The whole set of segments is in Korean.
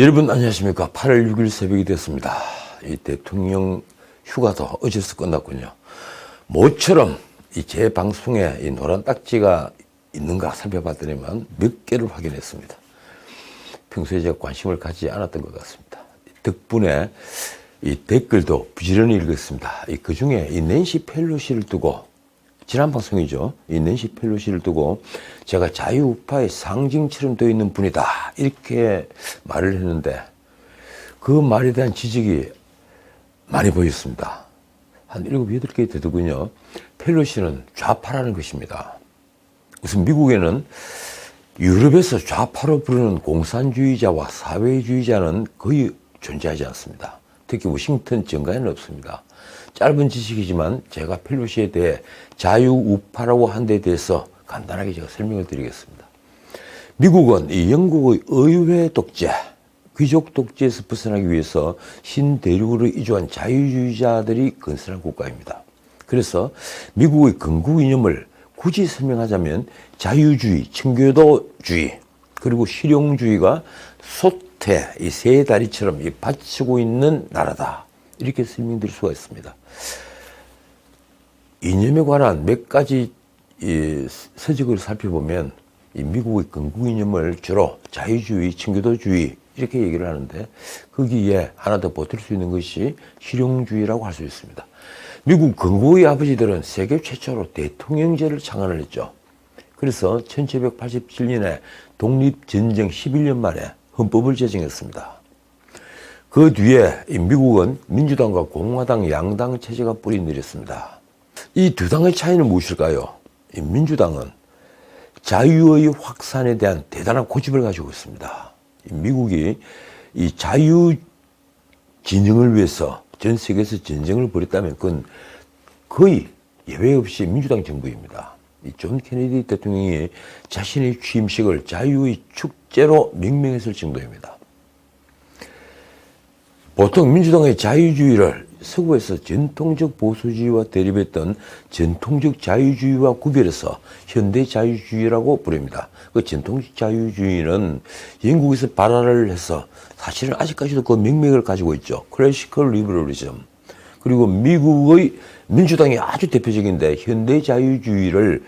여러분 안녕하십니까. 8월 6일 새벽이 됐습니다. 이 대통령 휴가도 어제서 끝났군요. 모처럼 이 제 방송에 이 노란 딱지가 있는가 살펴봤더니만 몇 개를 확인했습니다. 평소에 제가 관심을 갖지 않았던 것 같습니다. 덕분에 이 댓글도 부지런히 읽었습니다. 그 중에 이 낸시 펠로시를 두고 지난 방송이죠. 이 낸시 펠로시를 두고 제가 자유우파의 상징처럼 되어 있는 분이다. 이렇게 말을 했는데 그 말에 대한 지적이 많이 보였습니다. 한 일곱, 여덟 개 되더군요. 펠로시는 좌파라는 것입니다. 우선 미국에는 유럽에서 좌파로 부르는 공산주의자와 사회주의자는 거의 존재하지 않습니다. 특히 워싱턴 정가에는 없습니다. 짧은 지식이지만 제가 펠로시에 대해 자유우파라고 한 데 대해서 간단하게 제가 설명을 드리겠습니다. 미국은 이 영국의 의회 독재, 귀족 독재에서 벗어나기 위해서 신대륙으로 이주한 자유주의자들이 건설한 국가입니다. 그래서 미국의 건국 이념을 굳이 설명하자면 자유주의, 청교도주의, 그리고 실용주의가 소 태, 이 세 다리처럼 이 받치고 있는 나라다. 이렇게 설명드릴 수가 있습니다. 이념에 관한 몇 가지 이 서적을 살펴보면 이 미국의 건국 이념을 주로 자유주의, 청교도주의 이렇게 얘기를 하는데 거기에 하나 더 보탤 수 있는 것이 실용주의라고 할 수 있습니다. 미국 건국의 아버지들은 세계 최초로 대통령제를 창안을 했죠. 그래서 1787년에 독립전쟁 11년 만에 헌법을 제정했습니다. 그 뒤에 이 미국은 민주당과 공화당 양당 체제가 뿌리 내렸습니다. 이 두 당의 차이는 무엇일까요? 이 민주당은 자유의 확산에 대한 대단한 고집을 가지고 있습니다. 이 미국이 이 자유 진영을 위해서 전 세계에서 전쟁을 벌였다면 그건 거의 예외 없이 민주당 정부입니다. 이존 케네디 대통령이 자신의 취임식을 자유의 축 제로 명명했을 정도입니다. 보통 민주당의 자유주의를 서구에서 전통적 보수주의와 대립했던 전통적 자유주의와 구별해서 현대 자유주의라고 부릅니다. 그 전통적 자유주의는 영국에서 발화를 해서 사실은 아직까지도 그 명맥을 가지고 있죠. 클래시컬 리버럴리즘. 그리고 미국의 민주당이 아주 대표적인데 현대 자유주의를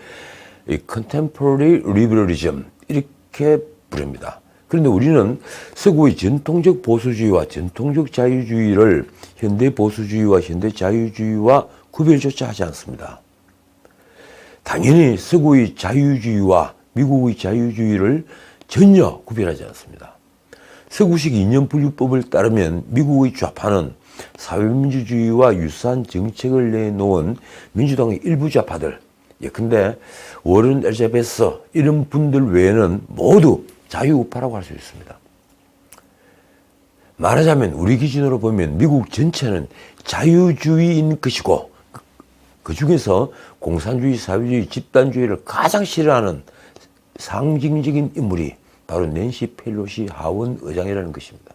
이 컨템포러리 리버럴리즘 이렇게 부릅니다. 그런데 우리는 서구의 전통적 보수주의와 전통적 자유주의를 현대 보수주의와 현대 자유주의와 구별조차 하지 않습니다. 당연히 서구의 자유주의와 미국의 자유주의를 전혀 구별하지 않습니다. 서구식 이념분류법을 따르면 미국의 좌파는 사회민주주의와 유사한 정책을 내놓은 민주당의 일부 좌파들, 예컨대 워런 엘자베스 이런 분들 외에는 모두 자유우파라고 할 수 있습니다. 말하자면 우리 기준으로 보면 미국 전체는 자유주의인 것이고 그 중에서 공산주의, 사회주의, 집단주의를 가장 싫어하는 상징적인 인물이 바로 낸시 펠로시 하원 의장이라는 것입니다.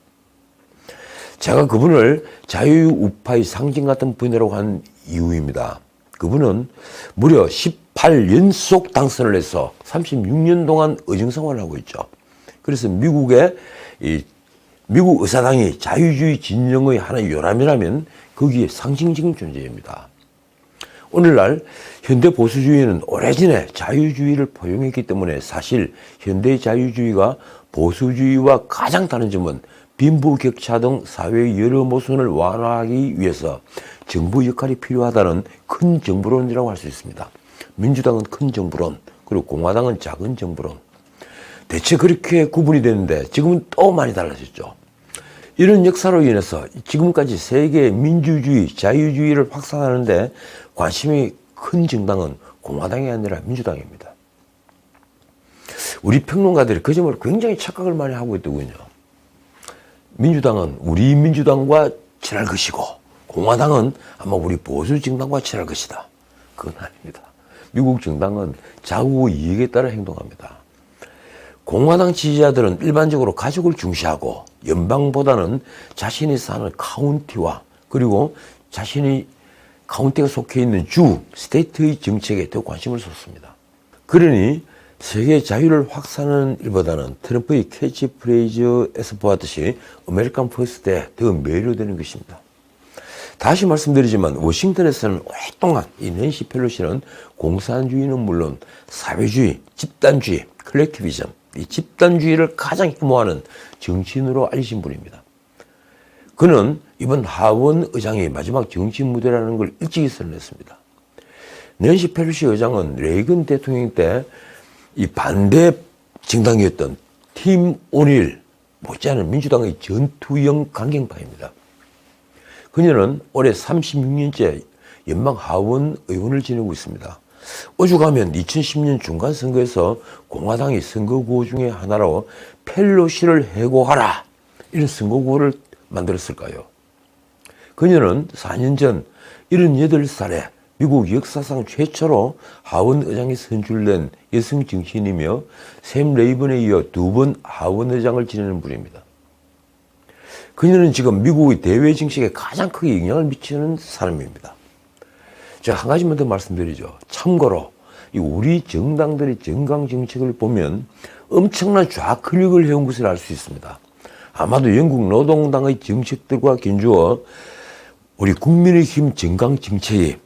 제가 그분을 자유우파의 상징 같은 분이라고 한 이유입니다. 그분은 무려 18 연속 당선을 해서 36년 동안 의정 생활을 하고 있죠. 그래서 미국의 이 미국 의사당이 자유주의 진영의 하나의 요람이라면 거기에 상징적인 존재입니다. 오늘날 현대 보수주의는 오래전에 자유주의를 포용했기 때문에 사실 현대 자유주의가 보수주의와 가장 다른 점은 빈부격차 등 사회의 여러 모순을 완화하기 위해서 정부 역할이 필요하다는 큰 정부론이라고 할 수 있습니다. 민주당은 큰 정부론, 그리고 공화당은 작은 정부론. 대체 그렇게 구분이 되는데 지금은 또 많이 달라졌죠. 이런 역사로 인해서 지금까지 세계의 민주주의, 자유주의를 확산하는데 관심이 큰 정당은 공화당이 아니라 민주당입니다. 우리 평론가들이 그 점을 굉장히 착각을 많이 하고 있더군요. 민주당은 우리 민주당과 친할 것이고 공화당은 아마 우리 보수 정당과 친할 것이다. 그건 아닙니다. 미국 정당은 자국의 이익에 따라 행동합니다. 공화당 지지자들은 일반적으로 가족을 중시하고 연방보다는 자신이 사는 카운티와 그리고 자신이 카운티가 속해 있는 주, 스테이트의 정책에 더 관심을 쏟습니다. 그러니 세계 자유를 확산하는 일보다는 트럼프의 캐치프레이즈에서 보았듯이 아메리칸 퍼스트에 더 매료되는 것입니다. 다시 말씀드리지만 워싱턴에서는 오랫동안 이 낸시 펠로시는 공산주의는 물론 사회주의, 집단주의, 컬렉티비즘, 이 집단주의를 가장 혐오하는 정치인으로 알려진 분입니다. 그는 이번 하원 의장이 마지막 정치 무대라는 걸 일찍이 선언했습니다. 낸시 펠로시 의장은 레이건 대통령 때 이 반대 정당이었던 팀 오닐 못지않은 민주당의 전투형 강경파입니다. 그녀는 올해 36년째 연방 하원 의원을 지내고 있습니다. 오죽하면 2010년 중간 선거에서 공화당이 선거구호 중에 하나로 펠로시를 해고하라 이런 선거구호를 만들었을까요? 그녀는 4년 전 78살에 미국 역사상 최초로 하원 의장에 선출된 여성 정치인이며 샘 레이번에 이어 두 번 하원 의장을 지내는 분입니다. 그녀는 지금 미국의 대외 정책에 가장 크게 영향을 미치는 사람입니다. 제가 한 가지만 더 말씀드리죠. 참고로 우리 정당들의 정강 정책을 보면 엄청난 좌 클릭을 해온 것을 알 수 있습니다. 아마도 영국 노동당의 정책들과 견주어 우리 국민의힘 정강 정책이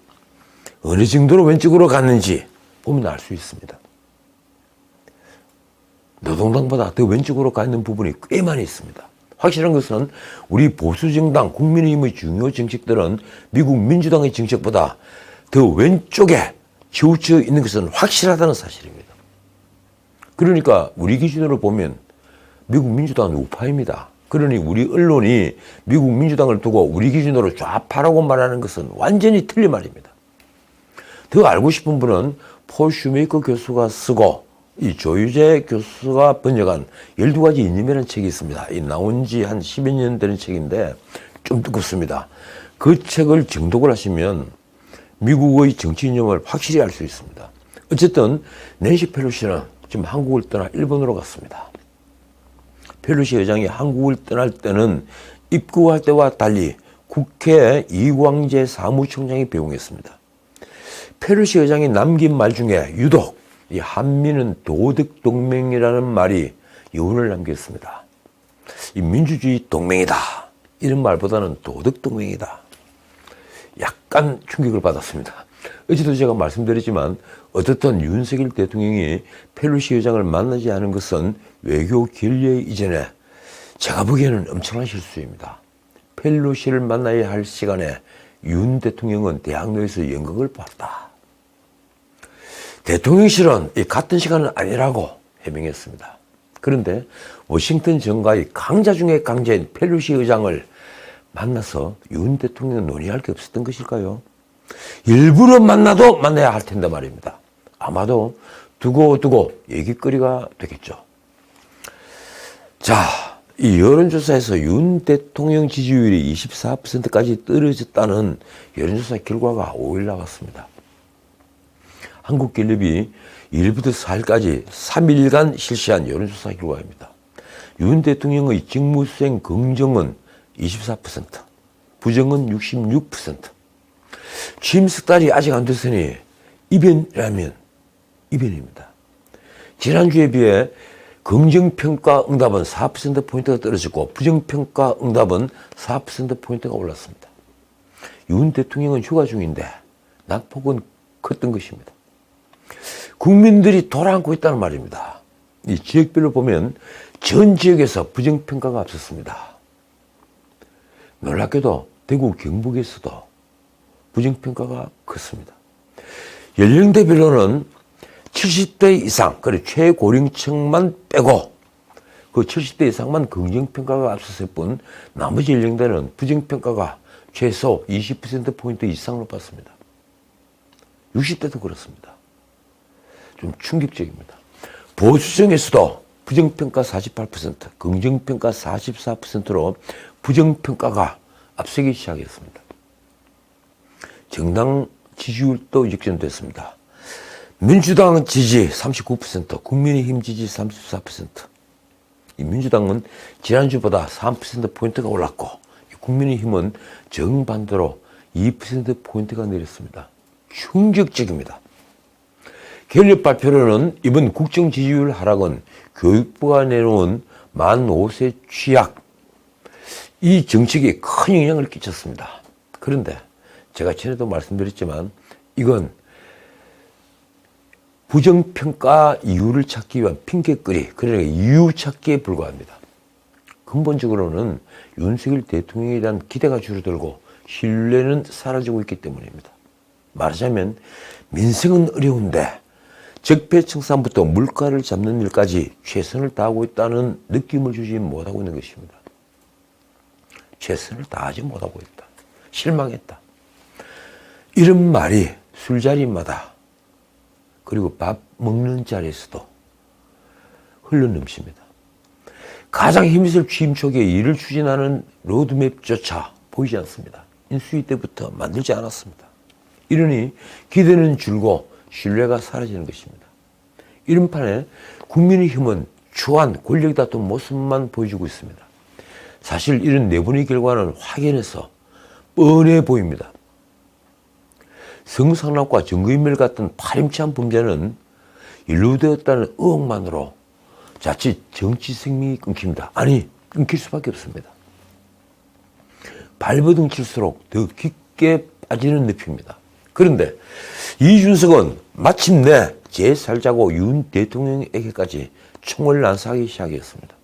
어느 정도로 왼쪽으로 갔는지 보면 알 수 있습니다. 노동당보다 더 왼쪽으로 가 있는 부분이 꽤 많이 있습니다. 확실한 것은 우리 보수정당 국민의힘의 중요 정책들은 미국 민주당의 정책보다 더 왼쪽에 치우쳐 있는 것은 확실하다는 사실입니다. 그러니까 우리 기준으로 보면 미국 민주당은 우파입니다. 그러니 우리 언론이 미국 민주당을 두고 우리 기준으로 좌파라고 말하는 것은 완전히 틀린 말입니다. 더 알고 싶은 분은 폴 슈메이커 교수가 쓰고 이 조유재 교수가 번역한 12가지 이념이라는 책이 있습니다. 이 나온 지 한 10여 년 되는 책인데 좀 두껍습니다. 그 책을 정독을 하시면 미국의 정치 이념을 확실히 알 수 있습니다. 어쨌든 낸시 펠로시는 지금 한국을 떠나 일본으로 갔습니다. 펠로시 회장이 한국을 떠날 때는 입국할 때와 달리 국회 이광재 사무총장이 배웅했습니다. 페르시 의장이 남긴 말 중에 유독 이 한미는 도덕 동맹이라는 말이 여운을 남겼습니다. 이 민주주의 동맹이다. 이런 말보다는 도덕 동맹이다. 약간 충격을 받았습니다. 어제도 제가 말씀드렸지만 어떻든 윤석열 대통령이 펠로시 의장을 만나지 않은 것은 외교 결례 이전에 제가 보기에는 엄청난 실수입니다. 펠로시를 만나야 할 시간에 윤 대통령은 대학로에서 연극을 봤다. 대통령실은 이 같은 시간은 아니라고 해명했습니다. 그런데 워싱턴 정가의 강자 중의 강자인 펠루시 의장을 만나서 윤 대통령 논의할 게 없었던 것일까요? 일부러 만나도 만나야 할 텐데 말입니다. 아마도 두고 두고 얘기거리가 되겠죠. 자, 이 여론조사에서 윤 대통령 지지율이 24%까지 떨어졌다는 여론조사 결과가 5일 나왔습니다. 한국갤럽이 1일부터 4일까지 3일간 실시한 여론조사 결과입니다. 윤 대통령의 직무수행 긍정은 24%, 부정은 66%. 취임 석 달이 아직 안 됐으니 이변이라면 이변입니다. 지난주에 비해 긍정평가 응답은 4%포인트가 떨어졌고 부정평가 응답은 4%포인트가 올랐습니다. 윤 대통령은 휴가 중인데 낙폭은 컸던 것입니다. 국민들이 돌아앉고 있다는 말입니다. 이 지역별로 보면 전 지역에서 부정평가가 앞섰습니다. 놀랍게도 대구 경북에서도 부정평가가 컸습니다. 연령대별로는 70대 이상, 그래 최고령층만 빼고 그 70대 이상만 긍정평가가 앞섰을 뿐 나머지 연령대는 부정평가가 최소 20%포인트 이상 높았습니다. 60대도 그렇습니다. 좀 충격적입니다. 보수정에서도 부정평가 48%, 긍정평가 44%로 부정평가가 앞서기 시작했습니다. 정당 지지율도 역전됐습니다. 민주당 지지 39%, 국민의힘 지지 34%. 이 민주당은 지난주보다 3%포인트가 올랐고, 국민의힘은 정반대로 2%포인트가 내렸습니다. 충격적입니다. 결립 발표로는 이번 국정 지지율 하락은 교육부가 내놓은 만 5세 취약 이 정책에 큰 영향을 끼쳤습니다. 그런데 제가 전에도 말씀드렸지만 이건 부정평가 이유를 찾기 위한 핑계거리, 그러니까 이유 찾기에 불과합니다. 근본적으로는 윤석열 대통령에 대한 기대가 줄어들고 신뢰는 사라지고 있기 때문입니다. 말하자면 민생은 어려운데 적폐청산부터 물가를 잡는 일까지 최선을 다하고 있다는 느낌을 주지 못하고 있는 것입니다. 최선을 다하지 못하고 있다. 실망했다. 이런 말이 술자리마다 그리고 밥 먹는 자리에서도 흘러넘칩니다. 가장 힘있을 취임 초기에 일을 추진하는 로드맵조차 보이지 않습니다. 인수위 때부터 만들지 않았습니다. 이러니 기대는 줄고 신뢰가 사라지는 것입니다. 이런 판에 국민의힘은 추한 권력 다툼 모습만 보여주고 있습니다. 사실 이런 내분의 결과는 확연해서 뻔해 보입니다. 성상납과 증거인멸 같은 파렴치한 범죄는 인류되었다는 의혹만으로 자칫 정치 생명이 끊깁니다. 아니, 끊길 수밖에 없습니다. 발버둥 칠수록 더 깊게 빠지는 늪입니다. 그런데 이준석은 마침내 제 살자고 윤 대통령에게까지 총을 난사하기 시작했습니다.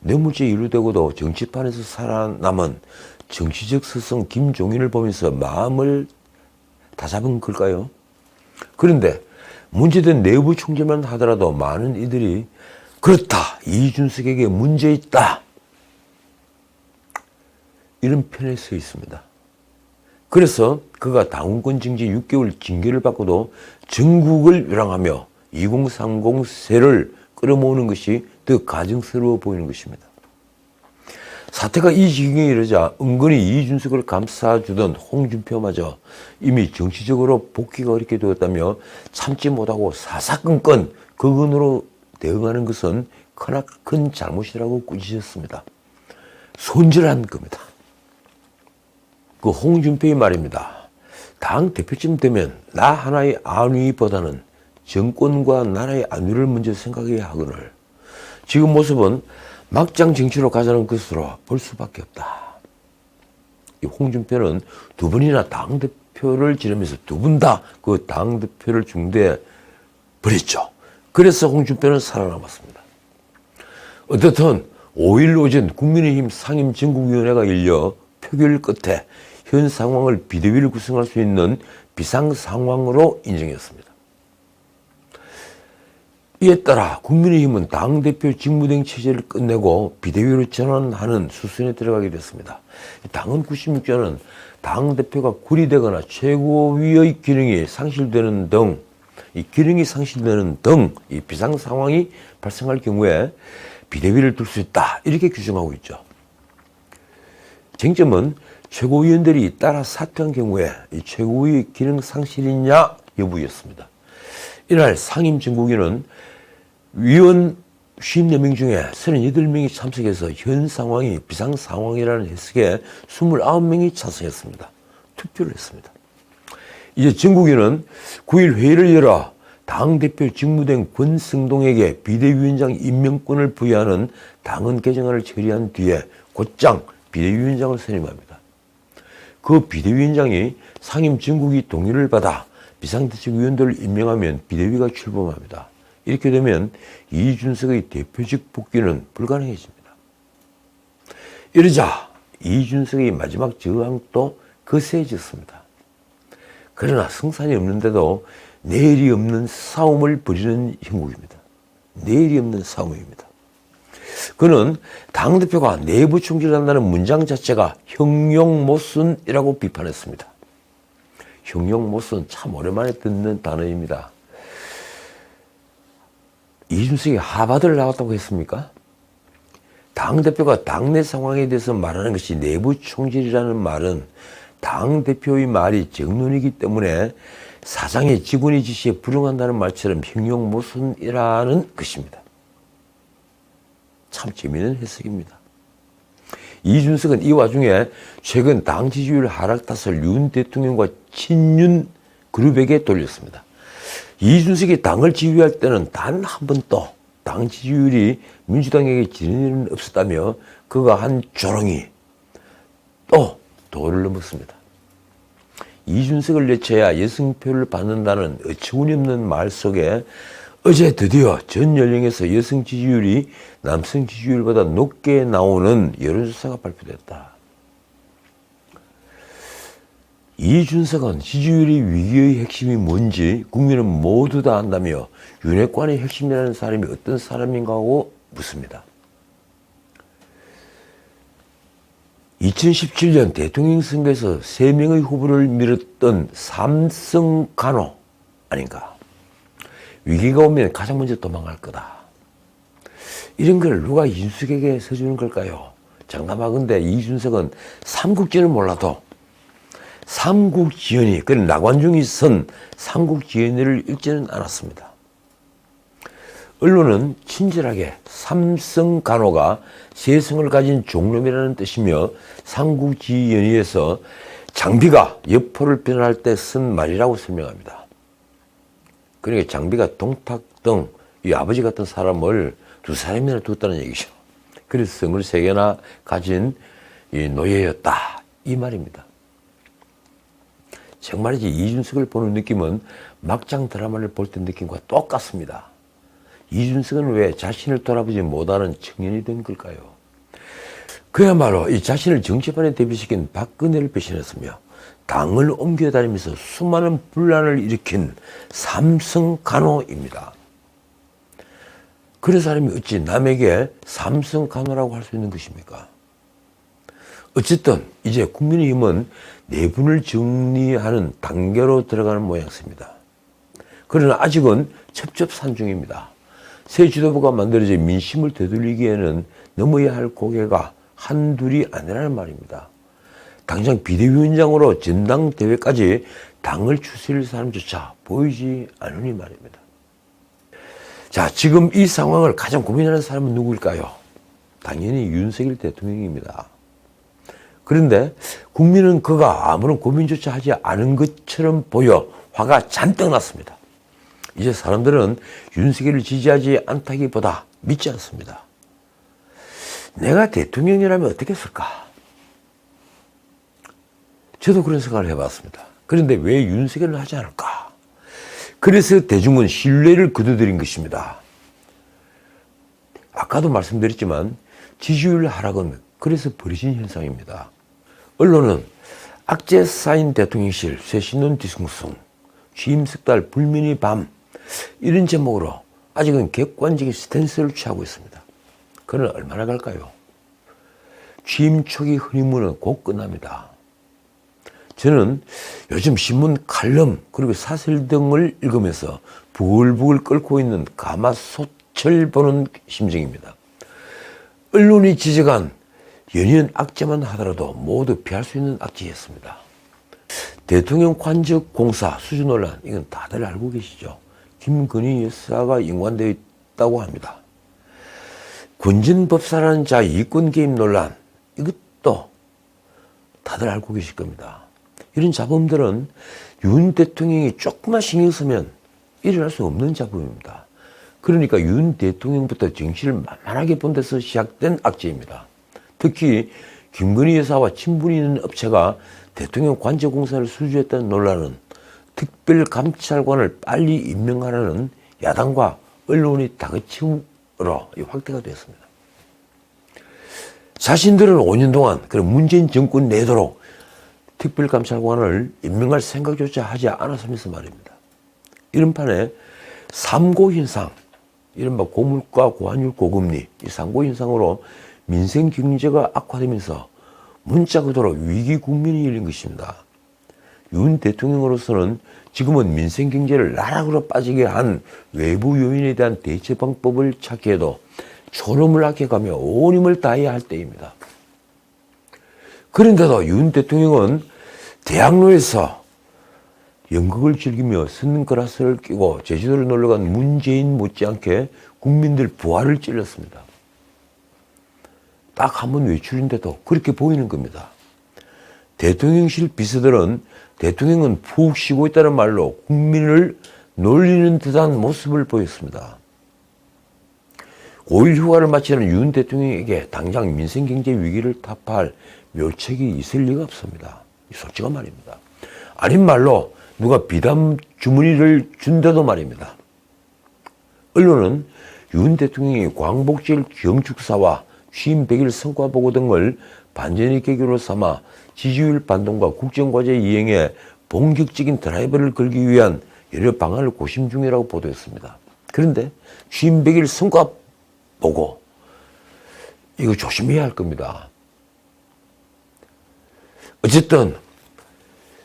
뇌물죄 이루되고도 정치판에서 살아남은 정치적 스승 김종인을 보면서 마음을 다잡은 걸까요? 그런데 문제된 내부 총질만 하더라도 많은 이들이 그렇다 이준석에게 문제 있다 이런 편에 서 있습니다. 그래서 그가 당원권 징계 6개월 징계를 받고도 전국을 유랑하며 2030 세를 끌어모으는 것이 더 가증스러워 보이는 것입니다. 사태가 이 지경에 이르자 은근히 이준석을 감싸주던 홍준표마저 이미 정치적으로 복귀가 어렵게 되었다며 참지 못하고 사사건건 그근으로 대응하는 것은 크나큰 잘못이라고 꾸짖었습니다. 손질한 겁니다. 그 홍준표의 말입니다. 당 대표쯤 되면 나 하나의 안위보다는 정권과 나라의 안위를 먼저 생각해야 하거늘 지금 모습은 막장 정치로 가자는 것으로 볼 수밖에 없다. 이 홍준표는 두 번이나 당 대표를 지르면서 두 분 다 그 당 대표를 중대해 버렸죠. 그래서 홍준표는 살아남았습니다. 어떻든 5일 오전 국민의힘 상임전국위원회가 열려 표결 끝에 현 상황을 비대위를 구성할 수 있는 비상 상황으로 인정했습니다. 이에 따라 국민의힘은 당대표 직무대행 체제를 끝내고 비대위로 전환하는 수순에 들어가게 됐습니다. 당헌 96조는 당대표가 구리되거나 최고위의 기능이 상실되는 등, 이 기능이 상실되는 등, 이 비상 상황이 발생할 경우에 비대위를 둘 수 있다. 이렇게 규정하고 있죠. 쟁점은 최고위원들이 따라 사퇴한 경우에 이 최고위 기능 상실이냐 여부였습니다. 이날 상임정국위는 위원 54명 중에 38명이 참석해서 현 상황이 비상 상황이라는 해석에 29명이 찬성했습니다. 투표를 했습니다. 이제 정국위는 9일 회의를 열어 당대표 직무된 권승동에게 비대위원장 임명권을 부여하는 당헌 개정안을 처리한 뒤에 곧장 비대위원장을 선임합니다. 그 비대위원장이 상임 정국위 동의를 받아 비상대책위원들을 임명하면 비대위가 출범합니다. 이렇게 되면 이준석의 대표직 복귀는 불가능해집니다. 이러자 이준석의 마지막 저항도 거세졌습니다. 그러나 승산이 없는데도 내일이 없는 싸움을 벌이는 형국입니다. 내일이 없는 싸움입니다. 그는 당대표가 내부 총질한다는 문장 자체가 형용모순이라고 비판했습니다. 형용모순 참 오랜만에 듣는 단어입니다. 이준석이 하바드를 나왔다고 했습니까? 당대표가 당내 상황에 대해서 말하는 것이 내부 총질이라는 말은 당대표의 말이 정론이기 때문에 사장의 직원의 지시에 불응한다는 말처럼 형용모순이라는 것입니다. 참 재미있는 해석입니다. 이준석은 이 와중에 최근 당 지지율 하락 탓을 윤 대통령과 친윤 그룹에게 돌렸습니다. 이준석이 당을 지휘할 때는 단 한 번도 당 지지율이 민주당에게 지는 일은 없었다며 그가 한 조롱이 또 도를 넘었습니다. 이준석을 내쳐야 여성표를 받는다는 어처구니없는 말 속에 어제 드디어 전 연령에서 여성 지지율이 남성 지지율보다 높게 나오는 여론조사가 발표됐다. 이준석은 지지율이 위기의 핵심이 뭔지 국민은 모두 다 안다며 윤핵관의 핵심이라는 사람이 어떤 사람인가 하고 묻습니다. 2017년 대통령 선거에서 3명의 후보를 밀었던 삼성 간호 아닌가. 위기가 오면 가장 먼저 도망갈 거다. 이런 걸 누가 이준석에게 서주는 걸까요? 장담하건대 이준석은 삼국지는 몰라도 삼국지연이, 그 나관중이 선 삼국지연을 읽지는 않았습니다. 언론은 친절하게 삼성 간호가 세성을 가진 종놈이라는 뜻이며 삼국지연의에서 장비가 여포를 변할 때 쓴 말이라고 설명합니다. 그러니까 장비가 동탁 등 이 아버지 같은 사람을 두 사람이나 뒀다는 얘기죠. 그래서 성을 세 개나 가진 이 노예였다. 이 말입니다. 정말이지 이준석을 보는 느낌은 막장 드라마를 볼 때 느낌과 똑같습니다. 이준석은 왜 자신을 돌아보지 못하는 청년이 된 걸까요? 그야말로 이 자신을 정치판에 대비시킨 박근혜를 배신했으며 당을 옮겨 다니면서 수많은 분란을 일으킨 삼성 간호입니다. 그런 사람이 어찌 남에게 삼성 간호라고 할 수 있는 것입니까? 어쨌든 이제 국민의힘은 내분을 정리하는 단계로 들어가는 모양새입니다. 그러나 아직은 첩첩산중입니다. 새 지도부가 만들어져 민심을 되돌리기에는 넘어야 할 고개가 한둘이 아니라는 말입니다. 당장 비대위원장으로 전당 대회까지 당을 추스릴 사람조차 보이지 않으니 말입니다. 자, 지금 이 상황을 가장 고민하는 사람은 누구일까요? 당연히 윤석열 대통령입니다. 그런데 국민은 그가 아무런 고민조차 하지 않은 것처럼 보여 화가 잔뜩 났습니다. 이제 사람들은 윤석열을 지지하지 않다기보다 믿지 않습니다. 내가 대통령이라면 어떻게 했을까? 저도 그런 생각을 해봤습니다. 그런데 왜 윤석열을 하지 않을까? 그래서 대중은 신뢰를 거둬들인 것입니다. 아까도 말씀드렸지만 지지율 하락은 그래서 벌어진 현상입니다. 언론은 악재 쌓인 대통령실, 쇄신론 뒤숭숭, 취임 석달 불면의 밤 이런 제목으로 아직은 객관적인 스탠스를 취하고 있습니다. 그는 얼마나 갈까요? 취임 초기 흐리문은 곧 끝납니다. 저는 요즘 신문 칼럼 그리고 사설 등을 읽으면서 부글부글 끓고 있는 가마솥을 보는 심정입니다. 언론이 지적한 연이은 악재만 하더라도 모두 피할 수 있는 악재였습니다. 대통령 관적 공사 수주 논란 이건 다들 알고 계시죠. 김건희 여사가 인관되어 있다고 합니다. 군진법사라는 자 이권 개입 논란 이것도 다들 알고 계실 겁니다. 이런 잡음들은 윤 대통령이 조금만 신경 쓰면 일어날 수 없는 잡음입니다. 그러니까 윤 대통령부터 정치를 만만하게 본 데서 시작된 악재입니다. 특히 김건희 여사와 친분이 있는 업체가 대통령 관제공사를 수주했다는 논란은 특별감찰관을 빨리 임명하라는 야당과 언론이 다그침으로 확대가 되었습니다. 자신들은 5년 동안 그런 문재인 정권 내도록 특별감찰관을 임명할 생각조차 하지 않았으면서 말입니다. 이런 판에 삼고현상, 이른바 고물가, 고환율, 고금리, 이 삼고현상으로 민생 경제가 악화되면서 문자 그대로 위기 국면이 열린 것입니다. 윤 대통령으로서는 지금은 민생 경제를 나락으로 빠지게 한 외부 요인에 대한 대체 방법을 찾기에도 초름을 아껴가며 온 힘을 다해야 할 때입니다. 그런데도 윤 대통령은 대학로에서 연극을 즐기며 선글라스를 끼고 제주도를 놀러간 문재인 못지않게 국민들 부활을 찔렀습니다. 딱 한 번 외출인데도 그렇게 보이는 겁니다. 대통령실 비서들은 대통령은 푹 쉬고 있다는 말로 국민을 놀리는 듯한 모습을 보였습니다. 5일 휴가를 마치는 윤 대통령에게 당장 민생 경제 위기를 타파할 묘책이 있을 리가 없습니다. 솔직한 말입니다. 아닌 말로 누가 비담 주머니를 준대도 말입니다. 언론은 윤 대통령이 광복절 경축사와 취임 100일 성과보고 등을 반전의 계기로 삼아 지지율 반동과 국정과제 이행에 본격적인 드라이버를 걸기 위한 여러 방안을 고심 중이라고 보도했습니다. 그런데 취임 100일 성과 보고 이거 조심해야 할 겁니다. 어쨌든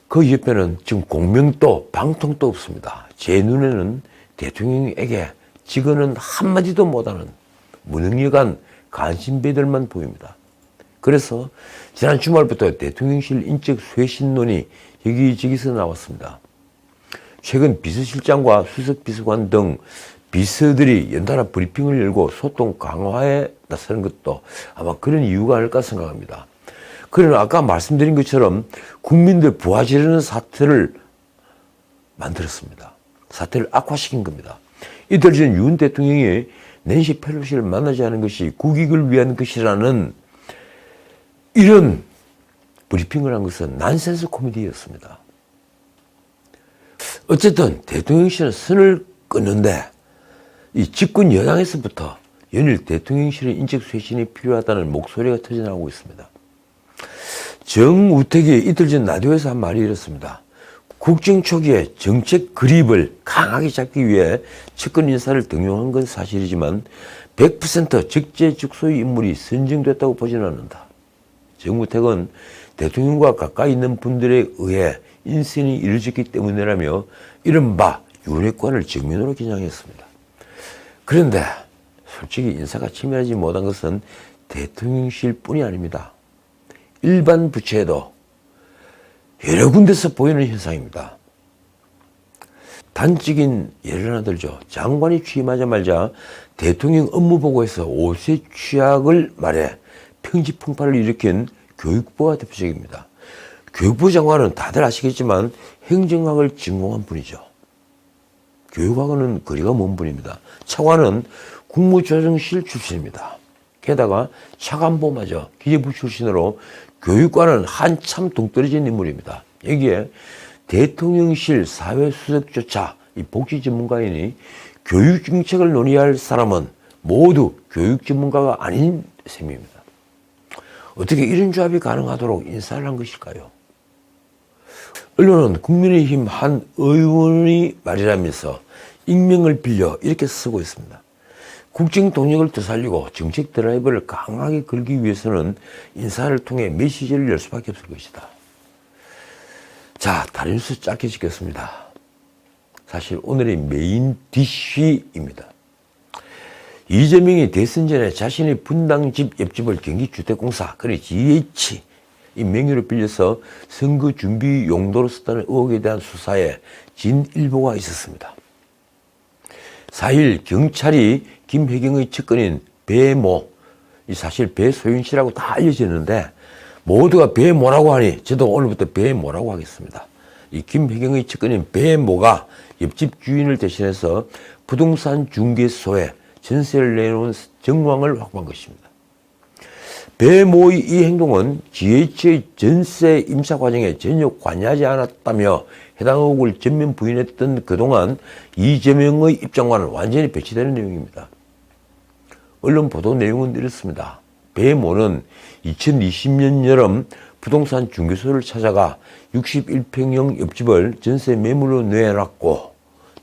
그 옆에는 지금 공명도 방통도 없습니다. 제 눈에는 대통령에게 직언은 한마디도 못하는 무능력한 간신배들만 보입니다. 그래서 지난 주말부터 대통령실 인적 쇄신론이 여기저기서 나왔습니다. 최근 비서실장과 수석비서관 등 비서들이 연달아 브리핑을 열고 소통 강화에 나서는 것도 아마 그런 이유가 아닐까 생각합니다. 그러나 아까 말씀드린 것처럼 국민들 부하지르는 사태를 만들었습니다. 사태를 악화시킨 겁니다. 이틀 전 윤 대통령이 낸시 펠로시를 만나지 않은 것이 국익을 위한 것이라는 이런 브리핑을 한 것은 난센스 코미디였습니다. 어쨌든 대통령실은 선을 끊는데 이 집권 여당에서부터 연일 대통령실의 인적 쇄신이 필요하다는 목소리가 터져나오고 있습니다. 정우택이 이틀 전 라디오에서 한 말이 이렇습니다. 국정 초기에 정책 그립을 강하게 잡기 위해 측근 인사를 등용한 건 사실이지만 100% 적재적소의 인물이 선정됐다고 보지는 않는다. 정우택은 대통령과 가까이 있는 분들에 의해 인선이 이루어졌기 때문이라며 이른바 윤회관을 정면으로 겨냥했습니다. 그런데 솔직히 인사가 치밀하지 못한 것은 대통령실 뿐이 아닙니다. 일반 부처에도 여러 군데서 보이는 현상입니다. 단적인 예를 하나 들죠. 장관이 취임하자마자 대통령 업무보고에서 5세 취약을 말해 평지풍파를 일으킨 교육부가 대표적입니다. 교육부 장관은 다들 아시겠지만 행정학을 전공한 분이죠. 교육학은 거리가 먼 분입니다. 차관은 국무조정실 출신입니다. 게다가 차관보마저 기재부 출신으로 교육과는 한참 동떨어진 인물입니다. 여기에 대통령실 사회수석조차 이 복지 전문가이니 교육 정책을 논의할 사람은 모두 교육 전문가가 아닌 셈입니다. 어떻게 이런 조합이 가능하도록 인사를 한 것일까요? 언론은 국민의힘 한 의원이 말이라면서 익명을 빌려 이렇게 쓰고 있습니다. 국정 동력을 더 살리고 정책 드라이브를 강하게 걸기 위해서는 인사를 통해 메시지를 열 수밖에 없을 것이다. 자, 다른 뉴스 짧게 찍겠습니다. 사실 오늘의 메인 디쉬입니다. 이재명이 대선 전에 자신의 분당집 옆집을 경기주택공사, 그래 GH 이 명의로 빌려서 선거 준비 용도로 썼다는 의혹에 대한 수사에 진일보가 있었습니다. 4일 경찰이 김혜경의 측근인 배모, 이 사실 배소윤 씨라고 다 알려졌는데 모두가 배모라고 하니 저도 오늘부터 배모라고 하겠습니다. 이 김혜경의 측근인 배모가 옆집 주인을 대신해서 부동산 중개소에 전세를 내놓은 정황을 확보한 것입니다. 배모의 이 행동은 GH의 전세 임차 과정에 전혀 관여하지 않았다며 해당 의혹을 전면 부인했던 그동안 이재명의 입장과는 완전히 배치되는 내용입니다. 언론 보도 내용은 이렇습니다. 배모는 2020년 여름 부동산 중개소를 찾아가 61평형 옆집을 전세 매물로 내놨고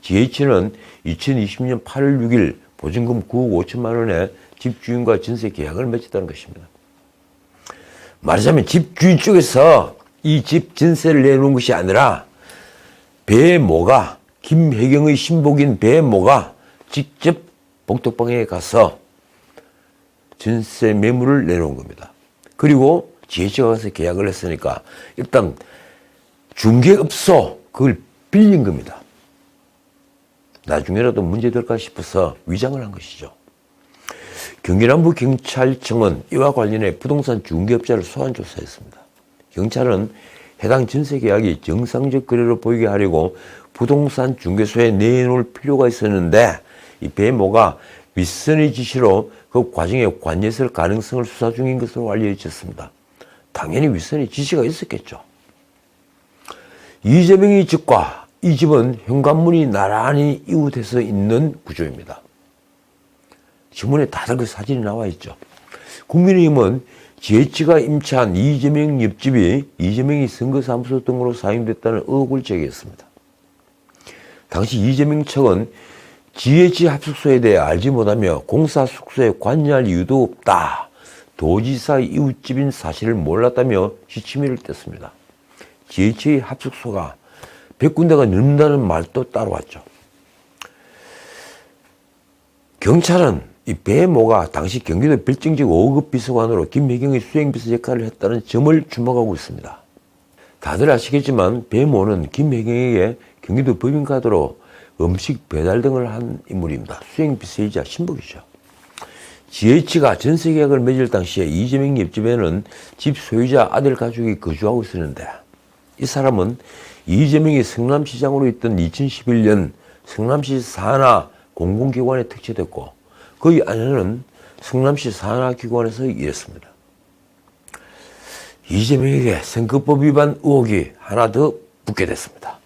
GH는 2020년 8월 6일 보증금 9억 5천만 원에 집주인과 전세 계약을 맺었다는 것입니다. 말하자면 집주인 쪽에서 이 집 전세를 내놓은 것이 아니라 배모가 김혜경의 신복인 배모가 직접 복덕방에 가서 전세 매물을 내놓은 겁니다. 그리고 GH가 가서 계약을 했으니까 일단 중개업소 그걸 빌린 겁니다. 나중에라도 문제될까 싶어서 위장을 한 것이죠. 경기남부 경찰청은 이와 관련해 부동산 중개업자를 소환 조사했습니다. 경찰은 해당 전세 계약이 정상적 거래로 보이게 하려고 부동산 중개소에 내놓을 필요가 있었는데 이 배모가 윗선의 지시로 그 과정에 관여했을 가능성을 수사 중인 것으로 알려졌습니다. 당연히 윗선의 지시가 있었겠죠. 이재명의 집과 이 집은 현관문이 나란히 이웃해서 있는 구조입니다. 지문에 다들 그 사진이 나와 있죠. 국민의힘은 지혜치가 임차한 이재명 옆집이 이재명이 선거사무소 등으로 사용됐다는 의혹을 제기했습니다. 당시 이재명 측은 지혜치 합숙소에 대해 알지 못하며 공사 숙소에 관여할 이유도 없다. 도지사 이웃집인 사실을 몰랐다며 시치미를 뗐습니다. 지혜치의 합숙소가 100군데가 넘는다는 말도 따라왔죠. 경찰은 이 배모가 당시 경기도 별정직 5급 비서관으로 김혜경의 수행비서 역할을 했다는 점을 주목하고 있습니다. 다들 아시겠지만 배모는 김혜경에게 경기도 법인카드로 음식 배달 등을 한 인물입니다. 수행비서이자 신복이죠. GH가 전세 계약을 맺을 당시에 이재명 옆집에는 집 소유자 아들 가족이 거주하고 있었는데 이 사람은 이재명이 성남시장으로 있던 2011년 성남시 산하 공공기관에 특채됐고 그의 아내는 성남시 산하기관에서 일했습니다. 이재명에게 선거법 위반 의혹이 하나 더 붙게 됐습니다.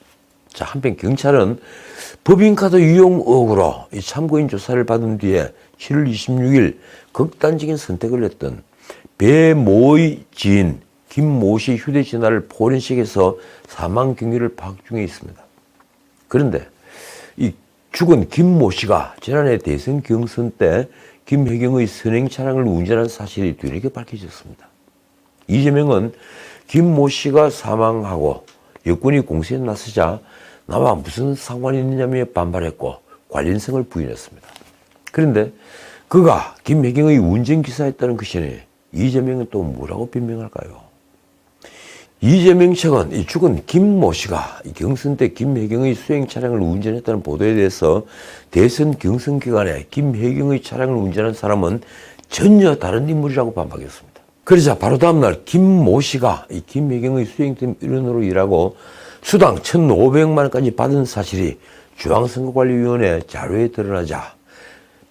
자, 한편 경찰은 법인카드 유용 의혹으로 이 참고인 조사를 받은 뒤에 7월 26일 극단적인 선택을 했던 배모의 지인 김모 씨 휴대전화를 포렌식해서 사망 경위를 파악 중에 있습니다. 그런데 이 죽은 김모 씨가 지난해 대선 경선 때 김혜경의 선행 차량을 운전한 사실이 뒤늦게 밝혀졌습니다. 이재명은 김모 씨가 사망하고 여권이 공세에 나서자 나와 무슨 상관이 있느냐며 반발했고 관련성을 부인했습니다. 그런데 그가 김혜경의 운전기사였다는 것이니 이재명은 또 뭐라고 변명할까요? 이재명 측은 이 죽은 김모 씨가 경선 때 김혜경의 수행 차량을 운전했다는 보도에 대해서 대선 경선 기간에 김혜경의 차량을 운전한 사람은 전혀 다른 인물이라고 반박했습니다. 그러자 바로 다음날 김모 씨가 이 김혜경의 수행팀 일원으로 일하고 수당 1,500만 원까지 받은 사실이 중앙선거관리위원회 자료에 드러나자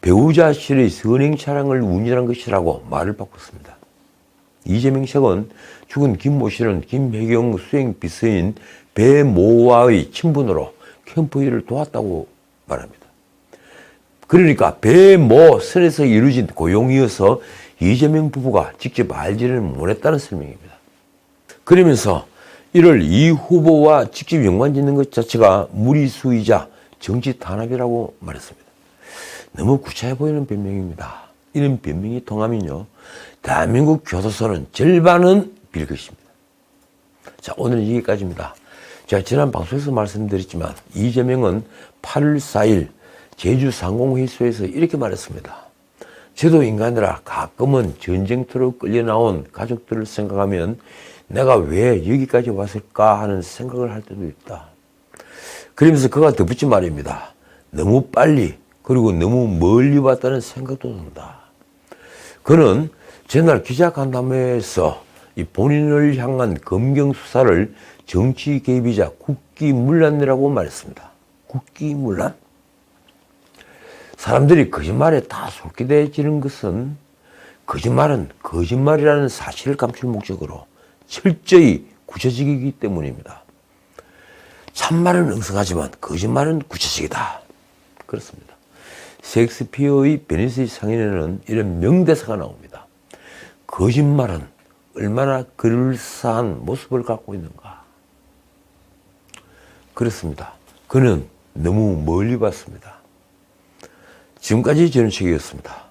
배우자 실의 선행 차량을 운전한 것이라고 말을 바꿨습니다. 이재명 측은 죽은 김모 씨는 김혜경 수행 비서인 배모와의 친분으로 캠프 일을 도왔다고 말합니다. 그러니까 배모 선에서 이루어진 고용이어서 이재명 부부가 직접 알지는 못했다는 설명입니다. 그러면서 이를 이 후보와 직접 연관 짓는 것 자체가 무리수이자 정치 탄압이라고 말했습니다. 너무 구차해 보이는 변명입니다. 이런 변명이 통하면요. 대한민국 교도소는 절반은 빌 것입니다. 자, 오늘은 여기까지입니다. 제가 지난 방송에서 말씀드렸지만 이재명은 8월 4일 제주 상공회의소에서 이렇게 말했습니다. 저도 인간이라 가끔은 전쟁터로 끌려 나온 가족들을 생각하면 내가 왜 여기까지 왔을까 하는 생각을 할 때도 있다. 그러면서 그가 덧붙인 말입니다. 너무 빨리 그리고 너무 멀리 왔다는 생각도 든다. 그는 전날 기자간담회에서 이 본인을 향한 검경 수사를 정치 개입이자 국기문란이라고 말했습니다. 국기문란? 사람들이 거짓말에 다 속기대지는 것은 거짓말은 거짓말이라는 사실을 감출 목적으로 철저히 구체적이기 때문입니다. 참말은 응성하지만 거짓말은 구체적이다. 그렇습니다. 셰익스피어의 베니스의 상인에는 이런 명대사가 나옵니다. 거짓말은 얼마나 그럴싸한 모습을 갖고 있는가. 그렇습니다. 그는 너무 멀리 봤습니다. 지금까지 저는 책이었습니다.